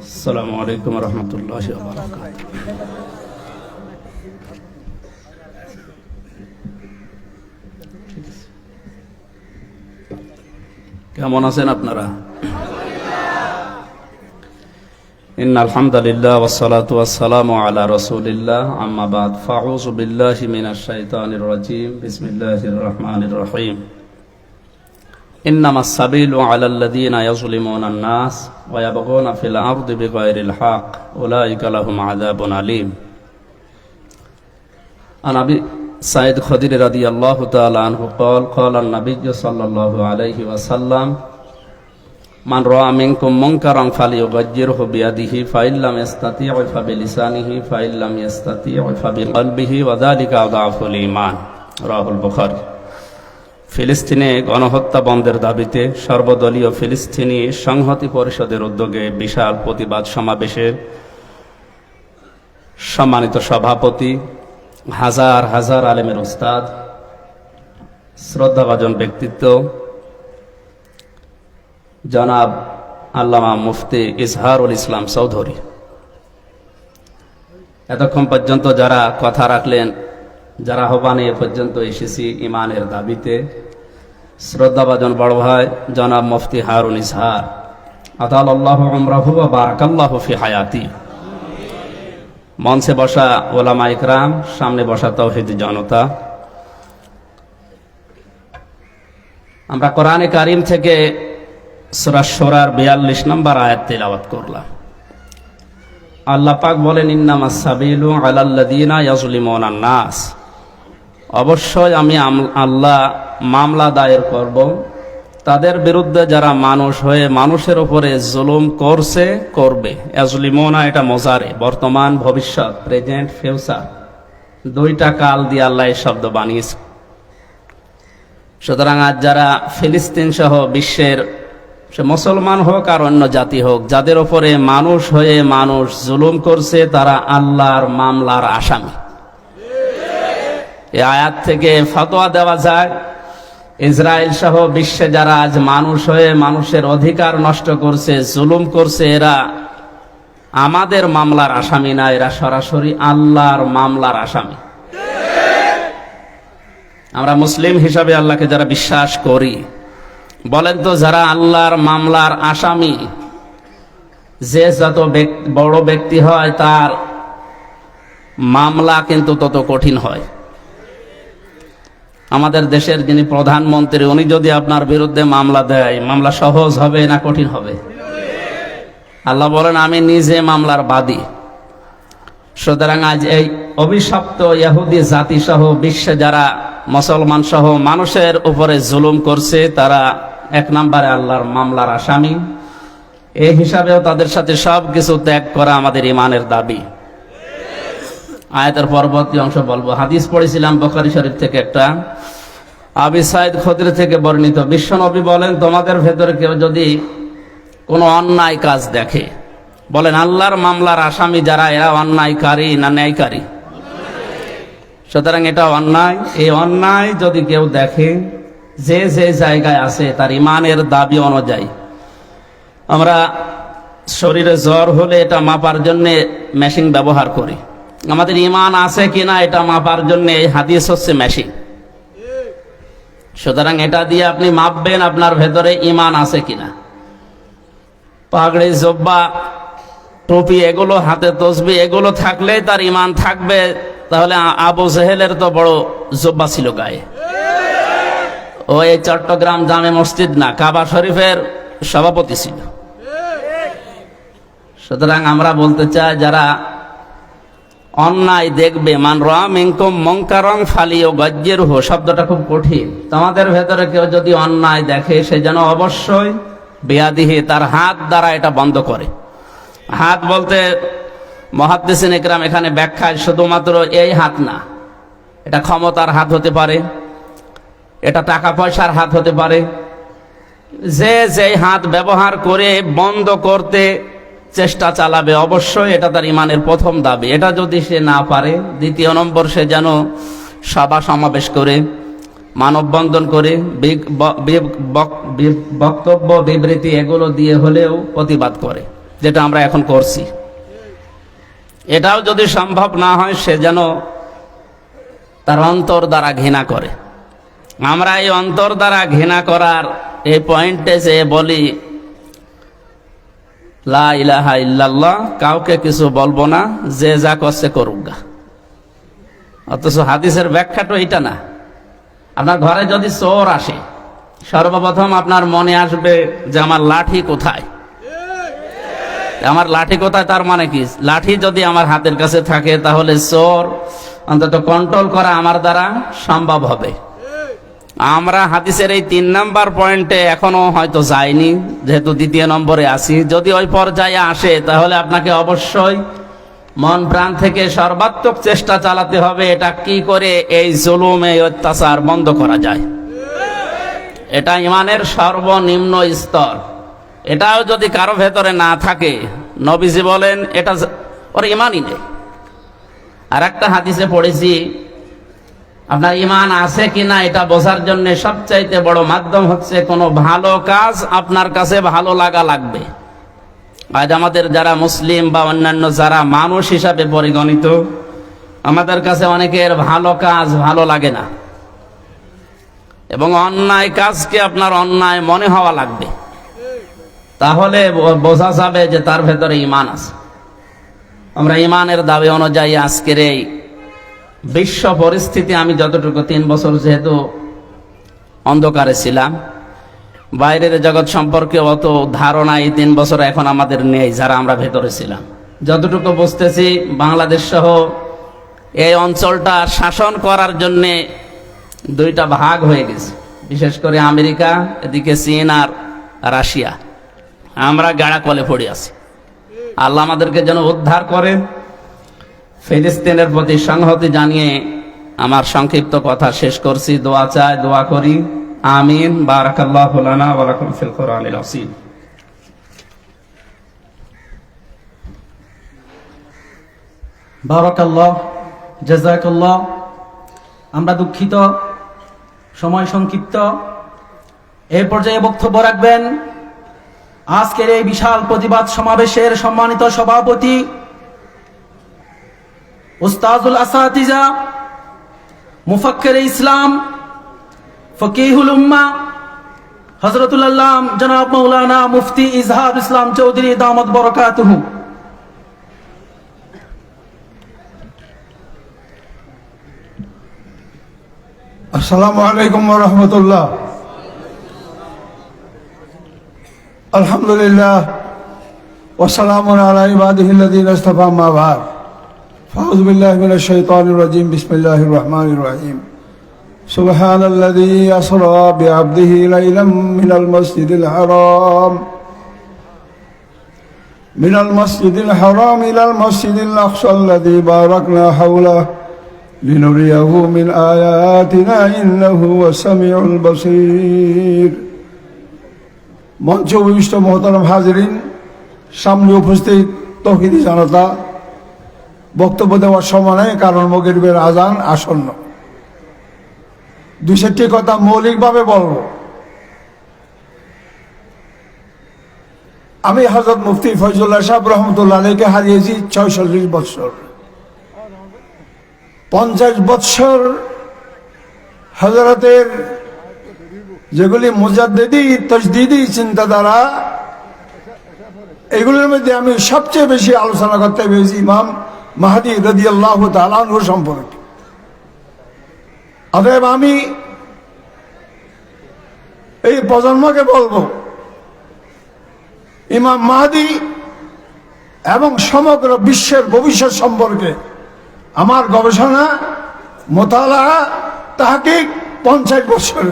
আসসালামু আলাইকুম রহমতুল্লাহ কেমন আছেন আপনারা إن الحمد لله والصلاة والسلام على رسول الله أما بعد فأعوذ بالله من الشيطان الرجيم بسم الله الرحمن الرحيم إنما السبيل على الذين يظلمون الناس ويبغون في الأرض بغير الحق أولئك لهم عذاب أليم عن أبي سعيد خدير رضي الله تعالى عنه قال قال النبي صلى الله عليه وسلم মান রোয়া মিনকুম মুনকারান ফালিয়ুগাজ্জিরহু বিয়াদিহি, ফাইল্লাম ইস্তাতিউ ফাবিলিসানিহি ফাইল্লাম ইস্তাতিউ ফাবিকলবিহি ওয়া যালিকা আদাফুল ঈমান। রাহুল বুখারী। ফিলিস্তিনে গণহত্যা বন্ধের দাবিতে সর্বদলীয় ফিলিস্তিনি সংহতি পরিষদের উদ্যোগে বিশাল প্রতিবাদ সমাবেশের সম্মানিত সভাপতি, হাজার হাজার আলেমের উস্তাদ, শ্রদ্ধাভাজন ব্যক্তিত্ব জনাব আল্লামা মুফতি ইজহারুল ইসলাম চৌধুরী। এতক্ষণ পর্যন্ত যারা কথা রাখলেন, যারা আহ্বানে এ পর্যন্ত এসেছি ইমানের দাবিতে, শ্রদ্ধাভাজন বড় ভাই জনাব মুফতি হারুন আমরাহু বারাকাল্লাহ ফি হায়াতি। মঞ্চে বসা ওলামা ইকরাম, সামনে বসা তৌহিদ জনতা। আমরা কোরআনে কারিম থেকে সুরা সোরার বিয়াল্লিশ নম্বর আয়াত তেলাওয়াত করলাম। আল্লাহ পাক বলেন, ইন্নামা সাবিলু আলাল্লাদিনা ইয়াজলিমুনা নাস। অবশ্যই আমি আল্লাহ মামলা দায়ের করব। তাদের বিরুদ্ধে যারা মানুষ হয়ে মানুষের উপরে জুলুম করছে, করবে। এজলিমোনা এটা মজারে। বর্তমান, ভবিষ্যৎ, প্রেজেন্ট, ফিউচার। দুইটা কাল দিয়ে আল্লাহ এই শব্দ বানিয়েছে। সুতরাং আজ যারা ফিলিস্তিন সহ বিশ্বের সে মুসলমান হোক আর অন্য জাতি হোক, যাদের উপরে মানুষ হয়ে মানুষ জুলুম করছে, তারা আল্লাহর মামলার আসামি। এ আয়াত থেকে ফতোয়া দেওয়া যায়, ইসরায়েল সহ বিশ্বে যারা আজ মানুষ হয়ে মানুষের অধিকার নষ্ট করছে, জুলুম করছে, এরা আমাদের মামলার আসামি না, এরা সরাসরি আল্লাহর মামলার আসামি। আমরা মুসলিম হিসাবে আল্লাহকে যারা বিশ্বাস করি বলেন তো, যারা আল্লাহর মামলার আসামি, যে যত বড় ব্যক্তি হয়, তার মামলা কিন্তু তত কঠিন হয়। আমাদের দেশের যিনি প্রধানমন্ত্রী, উনি যদি আপনার বিরুদ্ধে মামলা দেয়, মামলা সহজ হবে না কঠিন হবে? আল্লাহ বলেন, আমি নিজে মামলার বাদী। সুতরাং আজ এই অভিশপ্ত ইহুদি জাতি সহ বিশ্বে যারা মুসলমান সহ মানুষের উপরে জুলুম করছে, তারা এক নম্বরে আল্লাহর মামলার আসামি। এই হিসাবেও তাদের সাথে সব কিছু ত্যাগ করা আমাদের ইমানের দাবি। আয়াতের পরবর্তী অংশ বলব। হাদিস পড়েছিলাম বখারি শরীফ থেকে একটা। আবি সাইদ খদির থেকে বর্ণিত। বিশ্বনবী বলেন, তোমাদের ভেতরে কেউ যদি কোনো অন্যায় কাজ দেখে, বলেন আল্লাহর মামলার আসামি যারা, এরা অন্যায়কারী না ন্যায়কারী? সুতরাং এটা অন্যায়। এই অন্যায় যদি কেউ দেখে যে যে জায়গায় আছে তার ইমানের দাবি অনুযায়ী। আমরা শরীরে জ্বর হলে এটা মাপার জন্য মেশিন ব্যবহার করি। আমাদের ইমান আছে কিনা এটা মাপার জন্য এই হাদিস হচ্ছে মেশিন সুতরাং এটা দিয়ে আপনি মাপবেন আপনার ভেতরে ইমান আছে কিনা। পাগড়ি, জব্বা, টুপি এগুলো, হাতে তসবি এগুলো থাকলে তার ইমান থাকবে। তাহলে আবু জেহেলের তো বড় জব্বা ছিল গায়ে। ও এই চট্টগ্রাম জামে মসজিদ না, কাবা শরীফের সভাপতি ছিল। সুতরাং আমরা বলতে চাই, যারা অন্যায় দেখবে, মান রাম ইনকম মঙ্কারং ফালি ও গজ্জের হো শব্দটা খুব কঠিন। তোমাদের ভেতরে কেউ যদি অন্যায় দেখে, সে যেন অবশ্যই বেয়াদিহি তার হাত দ্বারা এটা বন্ধ করে। হাত বলতে মহাদ্দেশিন একরাম এখানে ব্যাখ্যায় শুধুমাত্র এই হাত না, এটা ক্ষমতার হাত হতে পারে। এটা টাকা পয়সার হাত হতে পারে। যে যেই হাত ব্যবহার করে বন্ধ করতে চেষ্টা চালাবে, অবশ্যই এটা তার ইমানের প্রথম দাবি। এটা যদি সে না পারে, দ্বিতীয় নম্বর, সে যেন সভা সমাবেশ করে মানববন্ধন করে বক্তব্য, বিবৃতি এগুলো দিয়ে হলেও প্রতিবাদ করে, যেটা আমরা এখন করছি। এটাও যদি সম্ভব না হয়, সে যেন তার অন্তর দ্বারা ঘৃণা করে। আমরা এই অন্তর দ্বারা ঘৃণা করার এই পয়েন্টে যে বলি, লা ইলাহা ইল্লাল্লাহ, কাউকে কিছু বলব না, যে যা করছে করুক গা। অথচ হাদিসের ব্যাখ্যাটা এটা না। আপনার ঘরে যদি চোর আসে, সর্বপ্রথম আপনার মনে আসবে যে আমার লাঠি কোথায়? আমার লাঠি কোথায় তার মানে কি? লাঠি যদি আমার হাতের কাছে থাকে, তাহলে চোর অন্তত কন্ট্রোল করা আমার দ্বারা সম্ভব হবে। আমরা হাদিসের এই তিন নাম্বার পয়েন্টে এখনও হয়তো যাইনি, যেহেতু দ্বিতীয় নম্বরে আছি। যদি ওই পর্যায়ে আসে, তাহলে আপনাকে অবশ্যই মন প্রাণ থেকে সর্বাত্মক চেষ্টা চালাতে হবে, এটা কি করে এই জুলুম অত্যাচার বন্ধ করা যায়। এটা ইমানের সর্বনিম্ন স্তর। এটাও যদি কারও ভেতরে না থাকে, নবীজি বলেন, এটা ওর ইমানই নেই। আর একটা হাদিসে পড়েছি আপনার ইমান আছে কিনা এটা বোঝার জন্য সবচাইতে বড় মাধ্যম হচ্ছে কোনো ভালো কাজ আপনার কাছে ভালো লাগা লাগবে। আজ আমাদের যারা মুসলিম বা অন্যান্য যারা মানুষ হিসাবে পরিগণিত, আমাদের কাছে অনেকের ভালো কাজ ভালো লাগে না। এবং অন্যায় কাজকে আপনার অন্যায় মনে হওয়া লাগবে। তাহলে বোঝা যাবে যে তার ভেতরে ইমান আছে। আমরা ইমানের দাবি অনুযায়ী আজকের এই বিশ্ব পরিস্থিতি আমি যতটুকু তিন বছর যেহেতু অন্ধকারে ছিলাম, বাইরের জগৎ সম্পর্কে অত ধারণা এই তিন বছর এখন আমাদের নেই, যারা আমরা ভেতরে ছিলাম। যতটুকু বুঝতেছি, বাংলাদেশ সহ এই অঞ্চলটা শাসন করার জন্যে দুইটা ভাগ হয়ে গেছে। বিশেষ করে আমেরিকা, এদিকে চীন আর রাশিয়া। আমরা গাড়া কলে পড়ে আছি। আল্লাহ আমাদেরকে যেন উদ্ধার করে ফিলিস্তিনের প্রতি সংহতি জানিয়ে আমার সংক্ষিপ্ত কথা শেষ করছি। দোয়া চাই, দোয়া করি। আমিন। ফিল আমরা দুঃখিত, সময় সংক্ষিপ্ত। এই পর্যায়ে বক্তব্য রাখবেন আজকের এই বিশাল প্রতিবাদ সমাবেশের সম্মানিত সভাপতি উস্তাজুল আসাতিজা, মুফাক্কের ইসলাম, ফকিহুল উম্মা হজরতুল্লাহ জনাব মৌলানা মুফতি ইজহার ইসলাম চৌধুরী দামদ বরকাতুহু। আসসালামু আলাইকুম রহমতুল্লাহ। আলহামদুলিল্লাহ। ওসালাম আলা ইবাদিহিল্লাযীন ইসতাফা মা বাদ ফাউযু বিল্লাহি মিনাশ শাইতানির রাজীম বিসমিল্লাহির রহমানির রহিম سبحان الذي أسرى بعبده ليلا من المسجد الحرام من المسجد الحرام إلى المسجد الأقصى الذي باركنا حوله لنريه من آياتنا إنه هو السميع البصير মঞ্চ উপবিষ্ট মহতরম হাজিরিন সামনে উপস্থিত তহিদি জনতা বক্তব্য দেওয়ার সময় নেই, কারণ মগরিবের আজান আসন্ন। দুই চারটি কথা মৌলিকভাবে বলব। আমি হজরত মুফতি ফয়জুল্লাহ সাহেব রহমতুল্লাহ আলীকে হারিয়েছি ছয়চল্লিশ বৎসর পঞ্চাশ বৎসর হজরতের যেগুলি মুজাদ্দিদি তসদিদি চিন্তাধারা, এগুলোর মধ্যে আমি সবচেয়ে বেশি আলোচনা করতে পেরেছি ইমাম মাহাদি রদি আল্লাহ তালানহ সম্পর্কে। অতএব আমি এই প্রজন্মকে বলব, ইমাম মাহাদি এবং সমগ্র বিশ্বের ভবিষ্যৎ সম্পর্কে আমার গবেষণা মোতালা তাহাকে পঞ্চাশ বছর।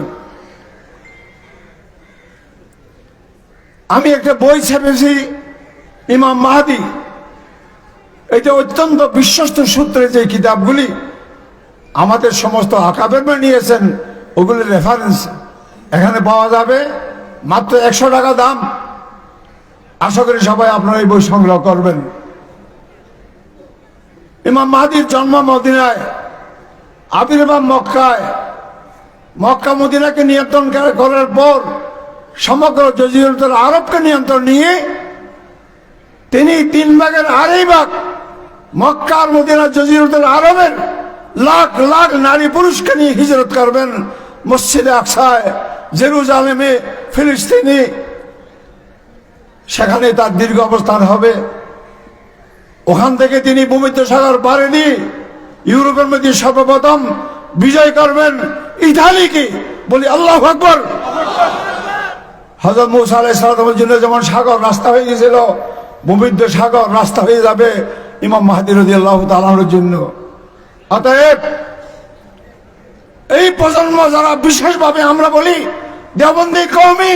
আমি একটা বই ছেপেছি ইমাম মাহাদি এটা অত্যন্ত বিশ্বস্ত সূত্রে যে কিতাবগুলি আমাদের সমস্ত আকাবের নিয়েছেন, ওগুলি রেফারেন্স এখানে পাওয়া যাবে মাত্র একশো টাকা দাম। আশা করি সবাই আপনারা এই বই সংগ্রহ করবেন। ইমাম মাহাদির জন্ম মদিনায়, আবির্ভাব মক্কায়। মক্কা মদিনাকে নিয়ন্ত্রণ করার পর সমগ্র জজিরতুল আরবকে নিয়ন্ত্রণ নিয়ে তিনি তিন ভাগের আড়াই ভাগ মক্কার মদিনা জজিরতুল আরবের লাখ লাখ নারী পুরুষকে নিয়ে হিজরত করবেন মসজিদে আকসায়, জেরুজালেমে, ফিলিস্তিনি। সেখানে তার দীর্ঘ অবস্থান হবে। ওখান থেকে তিনি ভূমিত্ব সাগর পাড়ে দিয়ে ইউরোপের মধ্যে সর্বপ্রথম বিজয় করবেন ইতালিকে। বলি, আল্লাহ আকবর। হজরত মৌসা আলাইসালামের জন্য যেমন সাগর রাস্তা হয়ে গেছিল ভূমিদ্য সাগর রাস্তা হয়ে যাবে। ইমাম মাহাদি রদি আল্লাহ তালানোর জন্য। অতএব এই প্রজন্ম যারা বিশেষভাবে আমরা বলি দেবন্দী কৌমি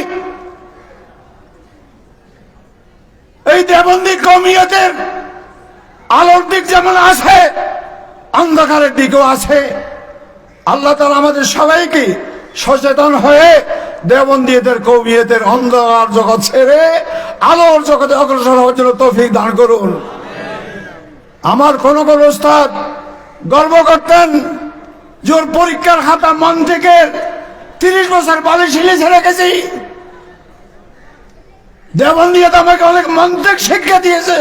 এই দেবন্দী কৌমিয়তের আলোর দিক যেমন আছে, অন্ধকারের দিকও আছে। আল্লাহ তালা আমাদের সবাইকে সচেতন হয়ে দেবন্দীদের কৌমিয়তের অন্ধকার জগৎ ছেড়ে আলোর জগতে অগ্রসর হওয়ার জন্য তৌফিক দান করুন। আমার কোন কোন ওস্তাদ গর্ব করতেন জোর পরীক্ষার খাতা মন থেকে তিরিশ বছর বালি শিলিছে রেখেছি। দেবন্দীয়ত আমাকে অনেক মন্ত্রিক শিক্ষা দিয়েছে।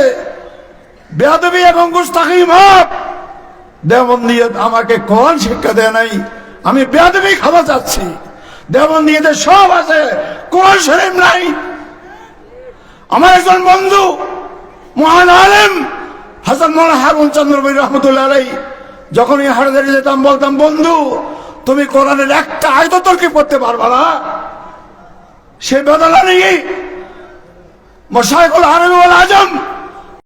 বেয়াদবি এবং গুস্তাখি মাপ দেবন্দীয়ত আমাকে কোন শিক্ষা দেয় নাই? আমি বেয়াদবি খাওয়া যাচ্ছি। দেবন্দীয়তে সব আছে, কোন শরীর নাই। আমার একজন বন্ধু, মহান আলেম হাসান মোলা হারুন চন্দ্র বীর রহমতুল্লাহ আলাই যখন এই হাটাদারি যেতাম, বলতাম, বন্ধু, তুমি কোরআনের একটা আয়ত তর্কি পড়তে পারবা না। সে বেদনা নেই। মশাইকুল আরবি আজম